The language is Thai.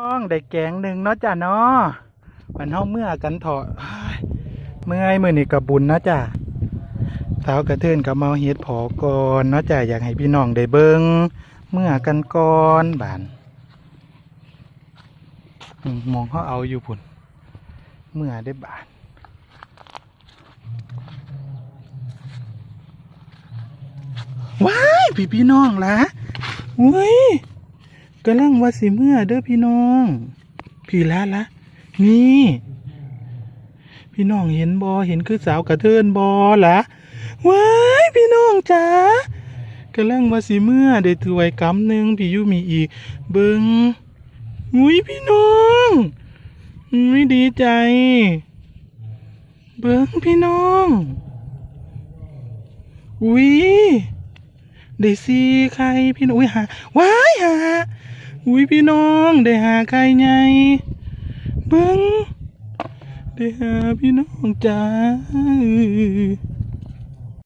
น้องได้แกงหนึ่งเนาะจ้ะเนาะมันเฮาเมื่อกันเถอะเมื่อยมือนี้ก็บุญนะจ้ะสาวกระเทือนกับเมาเฮ็ดผอก่อนเนาะจ้ะอยากให้พี่น้องได้เบิงเมื่อกันก่อนบานมองเขาเอาอยู่พุ่นเมื่อได้บานว้ายพี่พี่น้องละเว้ย กำลังว่าสิเมื่อเด้อพี่น้อง พี่ละละ นี่ พี่น้องเห็นบอเห็นคือสาวกระเทินบอละว้ายพี่น้องจ๋ากำลังว่าสิเมื่อได้ถวยกำหนึ่งพี่ยุมีอีก เบิงอุ้ยพี่น้องอุ้ยดีใจ เบิงพี่น้องอุ้ยได้ซีไข่พี่น้องอุ้ยหาว้ายหา อุ้ยพี่น้องได้หาไข่ไงเบิ้งได้หาพี่น้องจ้า